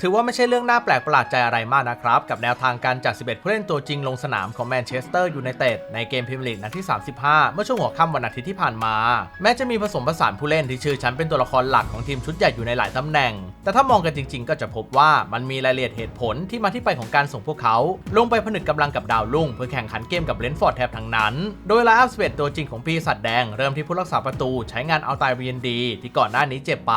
ถือว่าไม่ใช่เรื่องน่าแปลกประหลาดใจอะไรมากนะครับ กับแนวทางการจัด 11 ผู้เล่นตัวจริงลงสนามของแมนเชสเตอร์ยูไนเต็ดในเกมพรีเมียร์ลีกนัดที่ 35 เมื่อช่วงหัวค่ำวันอาทิตย์ที่ผ่านมา แม้จะมีผสมผสานผู้เล่นที่ชื่อชั้นเป็นตัวละครหลักของทีมชุดใหญ่อยู่ในหลายตำแหน่ง แต่ถ้ามองกันจริง ๆ ก็จะพบว่ามันมีรายละเอียดเหตุผลที่มาที่ไปของการส่งพวกเขา ลงไปผนึกกำลังกับดาวรุ่งเพื่อแข่งขันเกมกับเลนฟอร์ดแทบทั้งนั้น โดยไลน์อัพ11ตัวจริงของปีศาจแดงเริ่มที่ผู้รักษาประตูใช้งานเอาตายเวียนดี ที่ก่อนหน้านี้เจ็บไป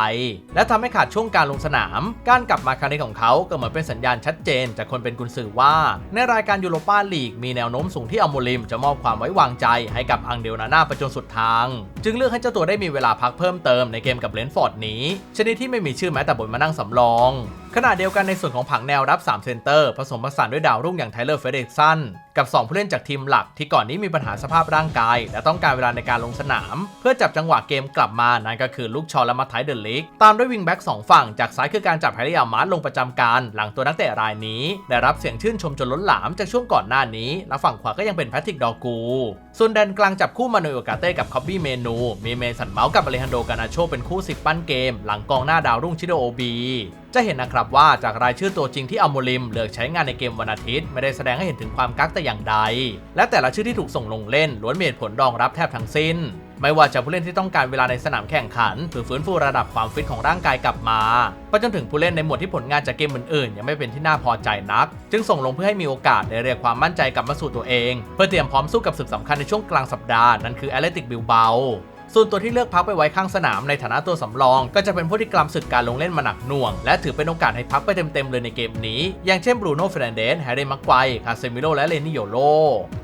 และทำให้ขาดช่วงการลงสนาม การกลับมาครั้งนี้ของเขาก็เหมือนเป็นสัญญาณชัดเจนจากคนเป็นกุนซือว่า ในรายการยูโรปาลีกมีแนวโน้มสูงที่อัลโมลิมจะมอบความไว้วางใจให้กับอังเดลนาน่าไปจนสุดทาง จึงเลือกให้เจ้าตัวได้มีเวลาพักเพิ่มเติมในเกมกับเลนฟอร์ดนี้ชนิดที่ไม่มีชื่อแม้แต่บนมานั่งสำรอง ขณะเดียวกันในส่วนของผังแนวรับ 3 เซนเตอร์ ผสมผสานด้วยดาวรุ่งอย่างไทเลอร์เฟเดกสันกับ 2 ผู้เล่นจากทีมหลักที่ก่อนนี้มีปัญหาสภาพร่างกาย และต้องการเวลาในการลงสนาม เพื่อจับจังหวะเกมกลับมา นั่นก็คือลูกชอและมาไทเดอร์ลิกตามด้วยวิงแบ็กสองฝั่งจากซ้ายคือการจับแฮร์รี่อัลมาร์ลงประจำการ หลังตัวนักเตะรายนี้ ได้รับเสียงชื่นชมจนล้นหลามจากช่วงก่อนหน้านี้ และฝั่งขวาก็ยังเป็นแพทริกดอร์กูส่วนแดนกลางจับคู่มาโนโอกาเต้กับคอบบี้เมนูมีเมสันเมาส์กับอเลฮันโดกานาโชเป็นคู่สิบปั้นเกม หลังกองหน้าดาวรุ่งชิโดโอบี จะเห็นนะครับว่าจากรายชื่อตัวจริงที่อัลโมลิมเลือกใช้งานในเกมวันอาทิตย์ ไม่ได้แสดงให้เห็นถึงความกักแต่อย่างใด และแต่ละชื่อที่ถูกส่งลงเล่นล้วนมีเหตุผลรองรับแทบทั้งสิ้น ไม่ว่าจะผู้เล่นที่ต้องการเวลาในสนามแข่งขันเพื่อฟื้นฟูระดับความฟิตของร่างกายกลับมาไปจนถึงผู้เล่นในหมวดที่ผลงานจากเกมอื่นๆยังไม่เป็นที่น่าพอใจนัก จึงส่งลงเพื่อให้มีโอกาสได้เรียกความมั่นใจกลับมาสู่ตัวเอง เพื่อเตรียมพร้อมสู้กับศึกสำคัญในช่วงกลางสัปดาห์นั่นคือแอตเลติกบิลเบา ส่วนตัวที่เลือกพักไปไว้ข้างสนามในฐานะตัวสำรอง ก็จะเป็นผู้ที่กลำศึกการลงเล่นมาหนักหน่วง และถือเป็นโอกาสให้พักไปเต็มๆเลยในเกมนี้ อย่างเช่นบรูโน่เฟรนเดสแฮร์รี่มักไกวคาเซมิโลและเลนิโยโล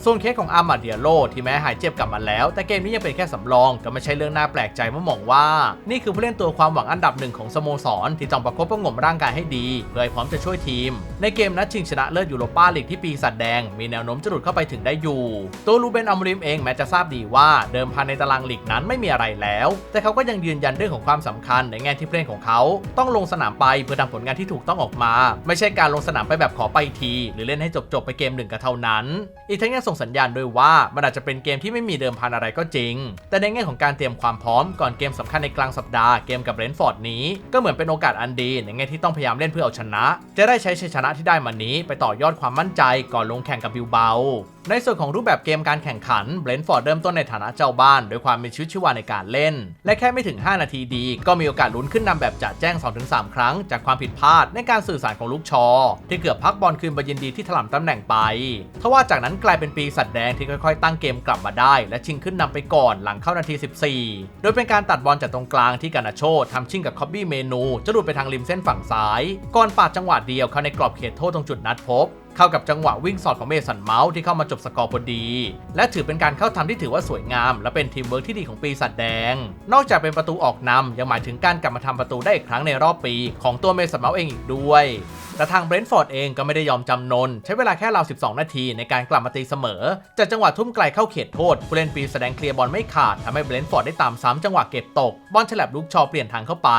ส่วนเคสของอาร์มาเดียโลที่แม้หายเจ็บกลับมาแล้ว แต่เกมนี้ยังเป็นแค่สำรองก็ไม่ใช่เรื่องน่าแปลกใจเมื่อมองว่า นี่คือผู้เล่นตัวความหวังอันดับหนึ่งของสโมสรที่ต้องประคบประงมร่างกายให้ดีเพื่อให้พร้อมจะช่วยทีม ในเกมนัดชิงชนะเลิศยูโรปาลีกที่ปีศาจแดง มีแนวโน้มจะหลุดเข้าไปถึงได้อยู่ ตัวลูเบนอัมริมเองแม้จะทราบดีว่าเดิมพันในตารางลีกนั้นไม่ไม่มีอะไรแล้ว แต่เขาก็ยังยืนยันเรื่องของความสำคัญในแง่ที่ผู้เล่นของเขา ต้องลงสนามไปเพื่อทำผลงานที่ถูกต้องออกมา ไม่ใช่การลงสนามไปแบบขอไปที หรือเล่นให้จบๆไปเกมหนึ่งก็เท่านั้น อีกทั้งยังส่งสัญญาณด้วยว่ามันอาจจะเป็นเกมที่ไม่มีเดิมพันอะไรก็จริง แต่ในแง่ของการเตรียมความพร้อมก่อนเกมสำคัญในกลางสัปดาห์เกมกับเรนฟอร์ดนี้ก็เหมือนเป็นโอกาสอันดีในแง่ที่ต้องพยายามเล่นเพื่อเอาชนะ จะได้ใช้ชัยชนะที่ได้มานี้ ไปต่อยอดความมั่นใจก่อนลงแข่งกับบิลเบา ในส่วนของรูปแบบเกมการแข่งขันเบรนท์ฟอร์ดเริ่มต้นในฐานะเจ้าบ้าน ด้วยความมีชีวิตชีวาในการเล่น และแค่ไม่ถึง 5 นาทีดี ก็มีโอกาสลุ้นขึ้นนำแบบจะแจ้ง 2-3 ครั้ง จากความผิดพลาดในการสื่อสารของลูกชอ ที่เกือบพักบอลคืนบยินดีที่ถล่มตำแหน่งไปทว่าจากนั้นกลายเป็นปีสัตว์แดงที่ค่อยๆ ตั้งเกมกลับมาได้ และชิงขึ้นนำไปก่อนหลังเข้านาที 14 โดยเป็นการตัดบอลจากตรงกลางที่กานาโชทำชิงกับคอบบี้เมนูจะหลุดไปทางริมเส้นฝั่งซ้าย ก่อนปาดจังหวะเดียวเข้าในกรอบเขตโทษตรงจุดนัดพบ เข้ากับจังหวะวิ่งสอดของเมสันเมาส์ที่เข้ามาจบสกอร์พอดี และถือเป็นการเข้าทำที่ถือว่าสวยงาม และเป็นทีมเวิร์กที่ดีของปีศาจแดง นอกจากเป็นประตูออกนำยังหมายถึงการกลับมาทำประตูได้อีกครั้งในรอบปี ของตัวเมสันเมาส์เองอีกด้วยแต่ทางเบรนท์ฟอร์ดเองก็ไม่ได้ยอมจำนน ใช้เวลาแค่ราว 12 นาทีในการกลับมาตีเสมอ จากจังหวะทุ่มไกลเข้าเขตโทษผู้เล่นปีแสดงเคลียร์บอลไม่ขาดทำให้เบรนท์ฟอร์ดได้ตามซ้ำจังหวะเก็บตก บอลฉลับลูกชอเปลี่ยนทางเข้าไป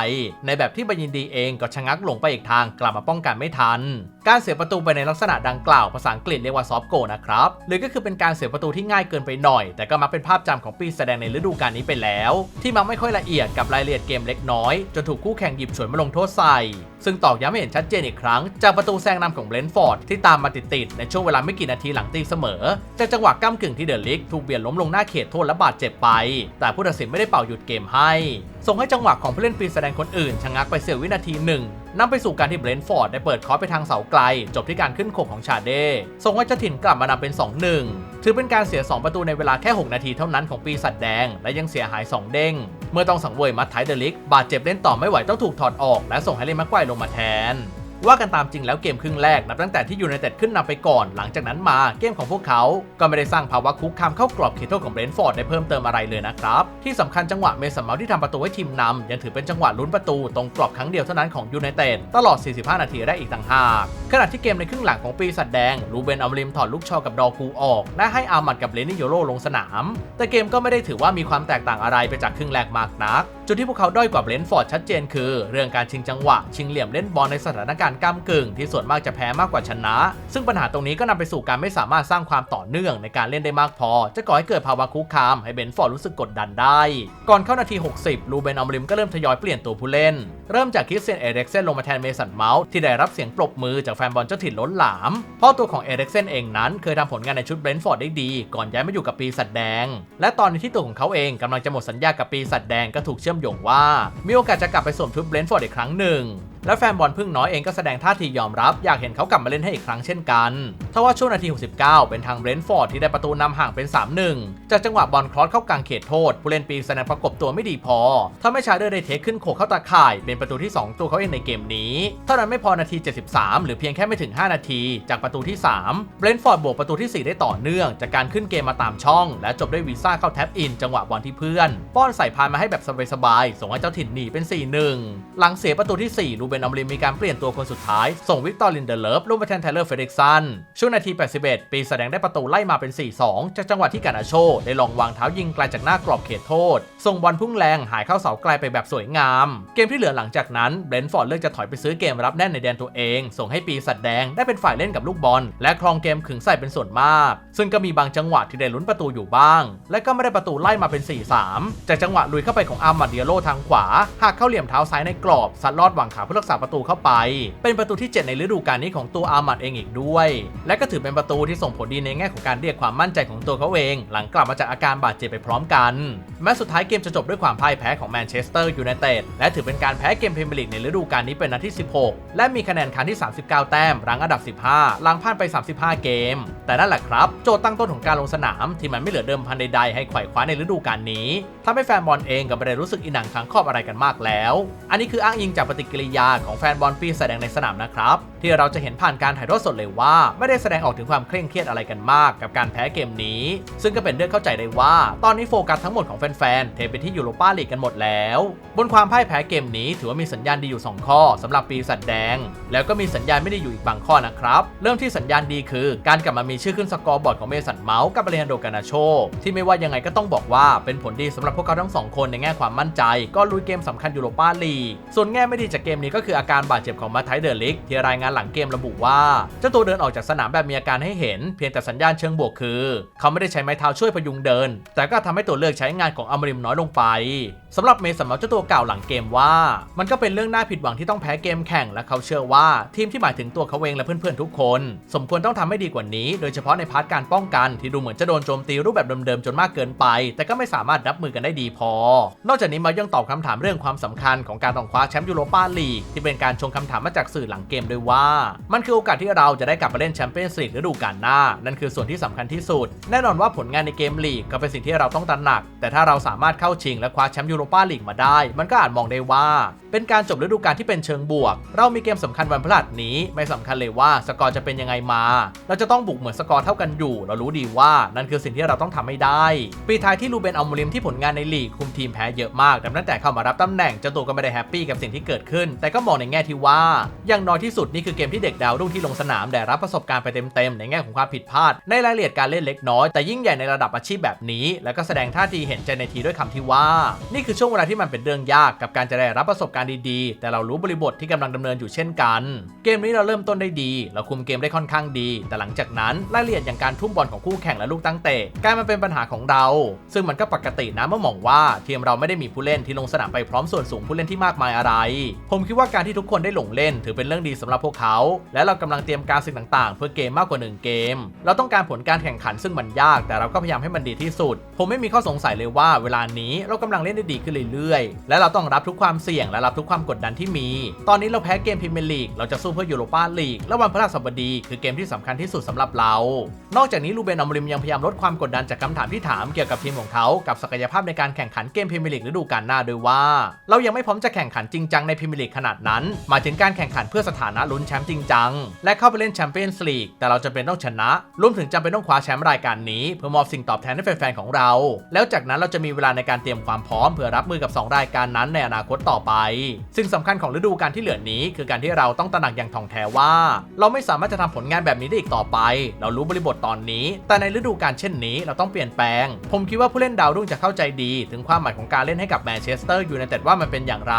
ในแบบที่บายินดีเองก็ชะงักหลงไปอีกทางกลับมาป้องกันไม่ทัน การเสียประตูไปในลักษณะดังกล่าวภาษาอังกฤษเรียกว่าซอฟโกนะครับหรือก็คือเป็นการเสียประตูที่ง่ายเกินไปหน่อย แต่ก็มักเป็นภาพจำของปีแสดงในฤดูกาลนี้ไปแล้ว ที่มักไม่ค่อยละเอียดกับรายละเอียดเกมเล็กน้อยจนถูกคู่แข่งหยิบฉวยมาลงโทษใส่ ซึ่งตอกย้ำให้เห็นชัดเจนอีกครั้งจากประตูแซงนำของเบรนท์ฟอร์ดที่ตามมาติดๆในช่วงเวลาไม่กี่นาทีหลังตีเสมอจากจังหวะก้ามกึ่งที่เดอลิกถูกเบียดล้มลงหน้าเขตโทษและบาดเจ็บไป แต่ผู้ตัดสินไม่ได้เป่าหยุดเกมให้ ส่งให้จังหวะของผู้เล่นปีแสดงคนอื่นชะงักไปเสียวินาทีหนึ่งนำไปสู่การที่เบรนท์ฟอร์ดได้เปิดคอร์ไปทางเสาไกล จบที่การขึ้นโขกของชาเด้ส่งให้เจ้าถิ่นกลับมานำเป็น 2-1 ถือเป็นการเสีย 2 ประตูในเวลาแค่ 6 นาทีเท่านั้นของปีสัตว์แดง และยังเสียหาย 2 เด้ง เมื่อต้องสังเวยมัดไทเดลิก บาดเจ็บเล่นต่อไม่ไหวต้องถูกถอดออก และส่งให้เลมักไกวลงมาแทน ว่ากันตามจริงแล้วเกมครึ่งแรกนับตั้งแต่ที่ยูไนเต็ดขึ้นนำไปก่อน หลังจากนั้นมาเกมของพวกเขาก็ไม่ได้สร้างภาวะคุกคามเข้ากรอบเขตโทษของเบรนท์ฟอร์ดได้เพิ่มเติมอะไรเลยนะครับ ที่สำคัญจังหวะเมสันเมาที่ทำประตูให้ทีมนำยังถือเป็นจังหวะลุ้นประตูตรงกรอบครั้งเดียวเท่านั้นของยูไนเต็ดตลอด 45 นาทีได้อีกต่างหากขณะที่เกมในครึ่งหลังของปีศาจแดงรูเบนอัมริมถอดลูกชอกับดอกูออกและให้อามัดกับเลนิโยโรลงสนาม แต่เกมก็ไม่ได้ถือว่ามีความแตกต่างอะไรไปจากครึ่งแรกมากนัก จุดที่พวกเขาด้อยกว่าเบรนฟอร์ดชัดเจนคือ เรื่องการชิงจังหวะชิงเหลี่ยมเล่นบอลในสถานการณ์ก้ากึ่งที่ส่วนมากจะแพ้มากกว่าชนะ ซึ่งปัญหาตรงนี้ก็นำไปสู่การไม่สามารถสร้างความต่อเนื่องในการเล่นได้มากพอ จะก่อให้เกิดภาวะคุกคาม ให้เบนฟอร์ดรู้สึกกดดันได้ ก่อนเข้านาที 60 ลูเบนอมริมก็เริ่มทยอยเปลี่ยนตัวผู้เล่น เริ่มจากคริสเซียนเอเร็กเซนลงมาแทนเมสันเมาส์ที่ได้รับเสียงปรบมือจากแฟนบอลเจ้าถิ่นล้นหลาม เพราะตัวของเอเร็กเซนเองนั้นเคยทำผลงานในชุดเบรนท์ฟอร์ดได้ดี ก่อนย้ายมาอยู่กับปีศาจแดง และตอนนี้ที่ตัวของเขาเองกำลังจะหมดสัญญากับปีศาจแดงก็ถูกเชื่อมโยงว่า มีโอกาสจะกลับไปสวมชุดเบรนฟอร์ดอีกครั้งหนึ่ง และแฟนบอลพึ่งน้อยเองก็แสดงท่าทียอมรับ อยากเห็นเขากลับมาเล่นให้อีกครั้งเช่นกันทว่าช่วงนาที 69 เป็นทางเบรนท์ฟอร์ดที่ได้ประตูนำห่างเป็น 3-1 จากจังหวะบอลครอสเข้ากลางเขตโทษ ผู้เล่นปีแสดงประกบตัวไม่ดีพอทำให้ชาเดอร์ได้เทคขึ้นโขกเข้าตาข่าย เป็นประตูที่ 2 ตัวเขาเองในเกมนี้ เท่านั้นไม่พอนาที 73 หรือเพียงแค่ไม่ถึง 5 นาที จากประตูที่ 3 เบรนท์ฟอร์ดบวกประตูที่ 4 ได้ต่อเนื่อง จากการขึ้นเกมมาตามช่อง และจบด้วยวีซ่าเข้าแท็บอินจังหวะบอลที่เพื่อน ป้อนใส่พานมาให้แบบสบายๆส่งให้เจ้าถิ่นหนีเป็น 4-1 หลังเสียประตูที่4ลูเบนอมริมมีการเปลี่ยนตัวคนสุดท้าย ส่งวิกตอร์ลินเดเลิฟลงมาแทนไทเลอร์เฟรดิกสัน ช่วงนาที 81 ปีแสดงได้ประตูไล่มาเป็น 4-2 จากจังหวะที่กานาโช ได้ลองวางเท้ายิงไกลจากหน้ากรอบเขตโทษ ส่งบอลพุ่งแรงหายเข้าเสาไกลไปแบบสวยงาม เกมที่เหลือหลังจากนั้นเบรนท์ฟอร์ดเลือกจะถอยไปซื้อเกมรับแน่นในแดนตัวเอง ส่งให้ปีศาจแดงได้เป็นฝ่ายเล่นกับลูกบอล และครองเกมขึงใส่เป็นส่วนมาก ซึ่งก็มีบางจังหวะที่ได้ลุ้นประตูอยู่บ้าง และก็ไม่ได้ประตูไล่มาเป็น 4-3 จากจังหวะลุยเข้าไปของอาร์มาเดียโลทางขวา หากเข้าเหลี่ยมเท้าซ้ายในกรอบซัดลอดหวังขาเพื่อรักษาประตูเข้าไป เป็นประตูที่ 7 ในฤดูกาลนี้ของตัวอาร์มัดเองอีกด้วย และก็ถือเป็นประตูที่ส่งผลดีในแง่ของการเรียกความมั่นใจของตัวเขาเอง หลังกลับมาจากอาการบาดเจ็บไปพร้อมกัน แม้สุดท้ายเกมจะจบด้วยความพ่ายแพ้ของแมนเชสเตอร์ยูไนเต็ดและถือเป็นการแพ้เกมพรีเมียร์ลีกในฤดูกาลนี้เป็นนัดที่ 16 และมีคะแนนคันที่ 39 แต้มรังอันดับ 15หลังผ่านไป 35 เกม แต่นั่นแหละครับ โจทย์ตั้งต้นของการลงสนามที่มันไม่เหลือเดิมพันใดๆให้ไขว่คว้าในฤดูกาลนี้ทำให้แฟนบอลเองก็ไม่ได้รู้สึกอิหนังขังครอบอะไรกันมากแล้ว อันนี้คืออ้างอิงจากปฏิกิริยาของแฟนบอลปีแสดงในสนามนะครับ ที่เราจะเห็นผ่านการถ่ายทอดสดเลยว่า ไม่ได้แสดงออกถึงความเคร่งเครียดอะไรกันมากกับการแพ้เกมนี้ ซึ่งก็เป็นเรื่องเข้าใจได้ว่า ตอนนี้โฟกัสทั้งหมดของแฟนๆเทไปที่ยูโรปาลีกกันหมดแล้ว บนความพ่ายแพ้เกมนี้ถือว่ามีสัญญาณดีอยู่ 2 ข้อสำหรับปีศาจแดง แล้วก็มีสัญญาณไม่ดีอยู่อีกบางข้อนะครับเริ่มที่สัญญาณดีคือ การกลับมามีชื่อขึ้นสกอร์บอร์ดของเมสันเมาส์กับเบรนโดกานาโชที่ไม่ว่ายังไงก็ต้องบอกว่าเป็นผลดีสำหรับพวกเขาทั้งสองคนในแง่ความมั่นใจ ก็ลุยเกมสำคัญยูโรปาลีกส่วนแง่ไม่ดีจากเกมนี้ก็คืออาการบาดเจ็บของมาไทเดอร์ลิกที่รายงานหลังเกมระบุว่า เจ้าตัวเดินออกจากสนามแบบมีอาการให้เห็น เพียงแต่สัญญาณเชิงบวกคือ เขาไม่ได้ใช้ไม้เท้าช่วยพยุงเดิน แต่ก็ทำให้ตัวเลือกใช้งานของอมริมน้อยลงไปสำหรับเมสันเมาเจ้าตัวกล่าวหลังเกมว่า มันก็เป็นเรื่องน่าผิดหวังที่ต้องแพ้เกมแข่งและเขาเชื่อว่าทีมที่หมายถึงตัวเขาเองและเพื่อนๆทุกคน สมควรต้องทำให้ดีกว่านี้ โดยเฉพาะในพาร์ทการป้องกันที่ดูเหมือนจะโดนโจมตีรูปแบบเดิมๆจนมากเกินไป แต่ก็ไม่สามารถรับมือกันได้ดีพอ นอกจากนี้มายังตอบคำถามเรื่องความสำคัญของการต้องคว้าแชมป์ยูโรปาลีกที่เป็นการชงคำถามมาจากสื่อหลังเกมด้วยว่ามันคือโอกาสที่เราจะได้กลับมาเล่นแชมเปี้ยนส์ลีกฤดูกาลหน้า นั่นคือส่วนที่สำคัญที่สุด แน่นอนว่าผลงานในเกมลีกก็เป็นสิ่งที่เราต้องตระหนัก แต่ถ้าเราสามารถเข้าชิงและคว้าแชมป์ยูโรปาลีกมาได้ มันก็อาจมองได้ว่า เป็นการจบฤดูกาลที่เป็นเชิงบวก เรามีเกมสำคัญวันพฤหัสนี้ไม่สำคัญเลยว่าสกอร์จะเป็นยังไงมา เราจะต้องบุกเหมือนสกอร์เท่ากันอยู่ เรารู้ดีว่านั่นคือสิ่งที่เราต้องทำให้ได้ ปีท้ายที่ลูเบนอัลโมริมที่ผลงานในลีกคุมทีมแพ้เยอะมากแต่ตั้งแต่เข้ามารับตำแหน่งเจ้าตัวก็ไม่ได้แฮปปี้กับสิ่งที่เกิดขึ้น แต่ก็มองในแง่ที่ว่าอย่างน้อยที่สุดนี่คือเกมที่เด็กดาวรุ่งที่ลงสนามได้รับประสบการณ์ไปเต็มๆในแง่ของความผิดพลาด ในรายละเอียดการเล่นเล็กน้อย แต่ยิ่งใหญ่ในระดับอาชีพแบบนี้ แล้วก็แสดงท่าทีเห็นใจในทีด้วยคำที่ว่า นี่คือช่วงเวลาที่มันเป็นเรื่องยากกับการจะได้รับประสบการณ์ดีๆ แต่เรารู้บริบทที่กำลังดำเนินอยู่เช่นกัน เกมนี้เราเริ่มต้นได้ดี เราคุมเกมได้ค่อนข้างดี แต่หลังจากนั้นรายละเอียดอย่างการทุ่มบอลของคู่แข่งและลูกตั้งเตะกลายมาเป็นปัญหาของเรา ซึ่งมันก็ปกตินะเมื่อมองว่าทีมเราไม่ได้มีผู้เล่นที่ลงสนามไปพร้อมส่วนสูงผู้เล่นที่มากมายอะไร ผมคิดว่าการที่ทุกคนได้ลงเล่น ถือเป็นเรื่องดีสำหรับพวกเขา และเรากำลังเตรียมการสิ่งต่างๆ เพื่อเกมมากกว่า 1 เกม เราต้องการผลการแข่งขันซึ่งมันยาก แต่เราก็พยายามให้มันดีที่สุด ผมไม่มีข้อสงสัยเลยว่าเวลานี้เรากำลังเล่นได้ดีขึ้นเรื่อยๆ และเราต้องรับทุกความเสี่ยงและรับทุกความกดดันที่มี ตอนนี้เราแพ้เกมพรีเมียร์ลีกเราจะสู้เพื่อยูโรปาลีกและวันพฤหัสบดี คือเกมที่สำคัญที่สุดสำหรับเรา นอกจากนี้ลูเบนอมริมยังพยายามลดความกดดันจากคำถามที่ถามเกี่ยวกับทีมของเขากับศักยภาพในการแข่งขันเกมพรีเมียร์ลีกฤดูกาลหน้าโดยว่า เรายังไม่พร้อมจะแข่งขันจริงจังในพรีเมียร์ลีกขนาดนั้น มาถึงการแข่งขันเพื่อสถานะลุ้นแชมป์จริงจัง และเข้าไปเล่นแชมเปี้ยนส์ลีกแต่เราจะเป็นต้องชนะ รวมถึงจำเป็นต้องคว้าแชมป์รายการนี้ เพื่อมอบสิ่งตอบแทนให้แฟนๆของเรา แล้วจากนั้นเราจะมีเวลาในการเตรียมความพร้อมเพื่อรับมือกับ 2 รายการนั้นในอนาคตต่อไปสิ่งสำคัญของฤดูกาลที่เหลือนี้ คือการที่เราต้องตระหนักอย่างถ่องแท้ว่า เราไม่สามารถจะทำผลงานแบบนี้ได้อีกต่อไป เรารู้บริบทตอนนี้ แต่ในฤดูกาลเช่นนี้เราต้องเปลี่ยนแปลง ผมคิดว่าผู้เล่นดาวรุ่งจะเข้าใจดี ถึงความหมายของการเล่นให้กับแมนเชสเตอร์ยูไนเต็ดว่ามันเป็นอย่างไร